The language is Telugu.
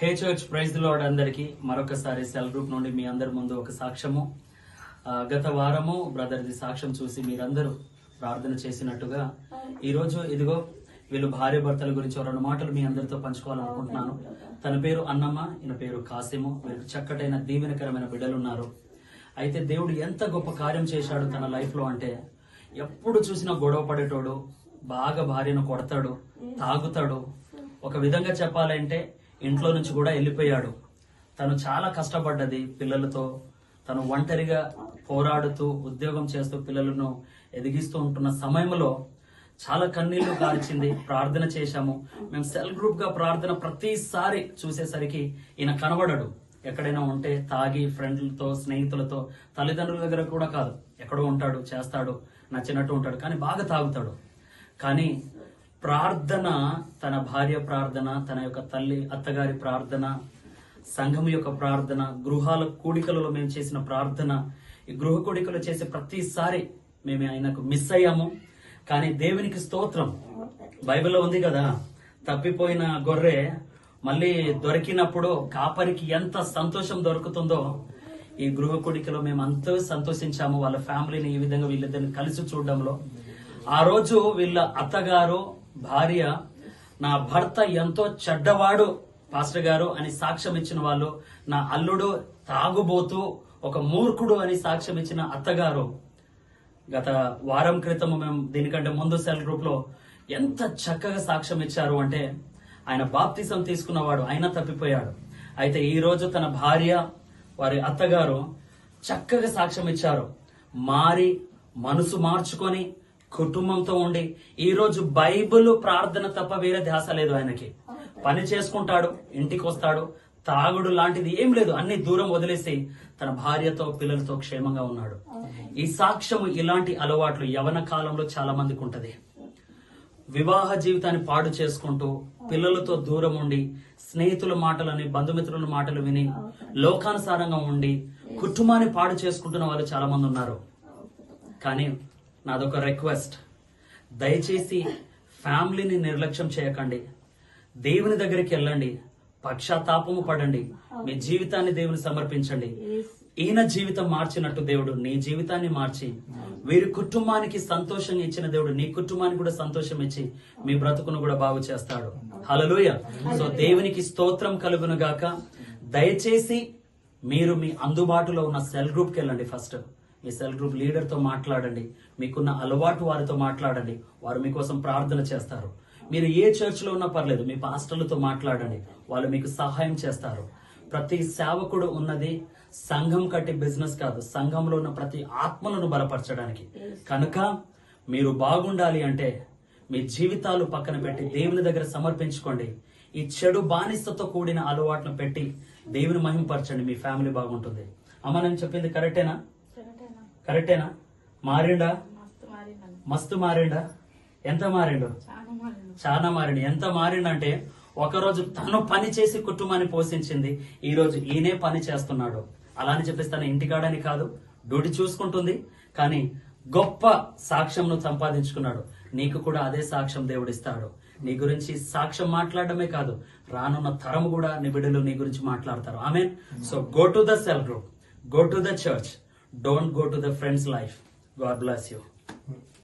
హే చర్చ్ ప్రైజ్ లోడ్ అందరికి. మరొకసారి సెల్ గ్రూప్ నుండి మీ అందరి ముందు ఒక సాక్ష్యము. గత వారము బ్రదర్ది సాక్ష్యం చూసి మీరందరూ ప్రార్థన చేసినట్టుగా ఈ రోజు ఇదిగో వీళ్ళు భార్య భర్తల గురించి రెండు మాటలు మీ అందరితో పంచుకోవాలనుకుంటున్నాను. తన పేరు అన్నమ్మ ఈయన పేరు కాసిము. వీరికి చక్కటైన దీవెనకరమైన బిడ్డలు ఉన్నారు అయితే దేవుడు ఎంత గొప్ప కార్యం చేశాడు తన లైఫ్లో అంటే ఎప్పుడు చూసినా గొడవ పడేటోడు బాగా భార్యను కొడతాడు తాగుతాడు. ఒక విధంగా చెప్పాలంటే ఇంట్లో నుంచి కూడా వెళ్ళిపోయాడు. తను చాలా కష్టపడ్డది పిల్లలతో. తను ఒంటరిగా పోరాడుతూ ఉద్యోగం చేస్తూ పిల్లలను ఎదిగిస్తూ ఉంటున్న సమయంలో చాలా కన్నీళ్ళు కార్చింది ప్రార్థన చేశాము. మేము సెల్ గ్రూప్గా ప్రార్థన ప్రతిసారి చూసేసరికి ఈయన కనబడడు. ఎక్కడైనా ఉంటే తాగి ఫ్రెండ్లతో స్నేహితులతో తల్లిదండ్రుల దగ్గర కూడా కాదు. ఎక్కడో ఉంటాడు చేస్తాడు నచ్చినట్టు ఉంటాడు కానీ బాగా తాగుతాడు. కానీ ప్రార్థన తన భార్య ప్రార్థన తన యొక్క తల్లి అత్తగారి ప్రార్థన సంఘం యొక్క ప్రార్థన గృహాల కూడికలలో మేము చేసిన ప్రార్థన. ఈ గృహ కూడికలు చేసే ప్రతిసారి మేము ఆయనకు మిస్ అయ్యాము. కానీ దేవునికి స్తోత్రం. బైబిల్లో ఉంది కదా తప్పిపోయిన గొర్రె మళ్ళీ దొరికినప్పుడు కాపరికి ఎంత సంతోషం దొరుకుతుందో. ఈ గృహ కూడికలో మేము అంత సంతోషించాము. వాళ్ళ ఫ్యామిలీని ఈ విధంగా వీళ్ళిద్దరిని కలిసి చూడడంలో. ఆ రోజు వీళ్ళ అత్తగారు భార్య నా భర్త ఎంతో చెడ్డవాడు పాస్టర్ గారు అని సాక్ష్యం ఇచ్చిన వాళ్ళు నా అల్లుడు తాగుబోతూ ఒక మూర్ఖుడు అని సాక్ష్యం ఇచ్చిన అత్తగారు. గత వారం క్రితం మేము దీనికంటే ముందు సెల్ గ్రూప్లో ఎంత చక్కగా సాక్ష్యం ఇచ్చారు అంటే ఆయన బాప్తిసం తీసుకున్నవాడు ఆయన తప్పిపోయాడు. అయితే ఈ రోజు తన భార్య వారి అత్తగారు చక్కగా సాక్ష్యం ఇచ్చారు. మారి మనసు మార్చుకొని కుటుంబంతో ఉండి ఈ రోజు బైబిల్ ప్రార్థన తప్ప వేరే ధ్యాస లేదు ఆయనకి. పని చేసుకుంటాడు ఇంటికి వస్తాడు తాగుడు లాంటిది ఏం లేదు అన్ని దూరం వదిలేసి తన భార్యతో పిల్లలతో క్షేమంగా ఉన్నాడు. ఈ సాక్ష్యము ఇలాంటి అలవాట్లు యవన కాలంలో చాలా మందికి ఉంటది. వివాహ జీవితాన్ని పాడు చేసుకుంటూ పిల్లలతో దూరం ఉండి స్నేహితుల మాటలని బంధుమిత్రుల మాటలు విని లోకానుసారంగా ఉండి కుటుంబాన్ని పాడు చేసుకుంటున్న వాళ్ళు చాలా మంది ఉన్నారు. కానీ నాదొక రిక్వెస్ట్ దయచేసి ఫ్యామిలీని నిర్లక్ష్యం చేయకండి. దేవుని దగ్గరికి వెళ్ళండి. పక్షాతాపము పడండి. మీ జీవితాన్ని దేవుని సమర్పించండి. ఈయన జీవితం మార్చినట్టు దేవుడు నీ జీవితాన్ని మార్చి. వీరి కుటుంబానికి సంతోషం ఇచ్చిన దేవుడు నీ కుటుంబానికి కూడా సంతోషం ఇచ్చి మీ బ్రతుకును కూడా బాగు చేస్తాడు. హలలుయ సో దేవునికి స్తోత్రం కలుగును గాక. దయచేసి మీరు మీ అందుబాటులో ఉన్న సెల్ గ్రూప్కి వెళ్ళండి ఫస్ట్. మీ సెల్ గ్రూప్ లీడర్తో మాట్లాడండి. మీకున్న అలవాటు వారితో మాట్లాడండి. వారు మీకోసం ప్రార్థన చేస్తారు. మీరు ఏ చర్చ్లో ఉన్నా పర్లేదు మీ పాస్టర్లతో మాట్లాడండి. వాళ్ళు మీకు సహాయం చేస్తారు. ప్రతి సేవకుడు ఉన్నది సంఘం కట్టి బిజినెస్ కాదు. సంఘంలో ఉన్న ప్రతి ఆత్మలను బలపరచడానికి. కనుక మీరు బాగుండాలి అంటే మీ జీవితాలు పక్కన పెట్టి దేవుని దగ్గర సమర్పించుకోండి. ఈ చెడు బానిసతో కూడిన అలవాట్లను పెట్టి దేవుని మహింపరచండి. మీ ఫ్యామిలీ బాగుంటుంది. అమ్మ నేను చెప్పింది కరెక్టేనా కరెక్టేనా? మారిండా? మస్తు మారిండు. ఎంత మారిండు? చాలా మారిండు. ఎంత మారిండంటే ఒకరోజు తను పని చేసి కుటుంబాన్ని పోషించింది. ఈ రోజు ఈయనే పని చేస్తున్నాడు. అలా అని చెప్పేసి తన ఇంటికాడని కాదు డ్యూటీ చూసుకుంటుంది. కానీ గొప్ప సాక్ష్యంను సంపాదించుకున్నాడు. నీకు కూడా అదే సాక్ష్యం దేవుడిస్తాడు. నీ గురించి సాక్ష్యం మాట్లాడడమే కాదు రానున్న తరం కూడా నీ బిడ్డలు నీ గురించి మాట్లాడతారు. ఆమె so go to the cell group go to the church Don't go to the friend's life. God bless you.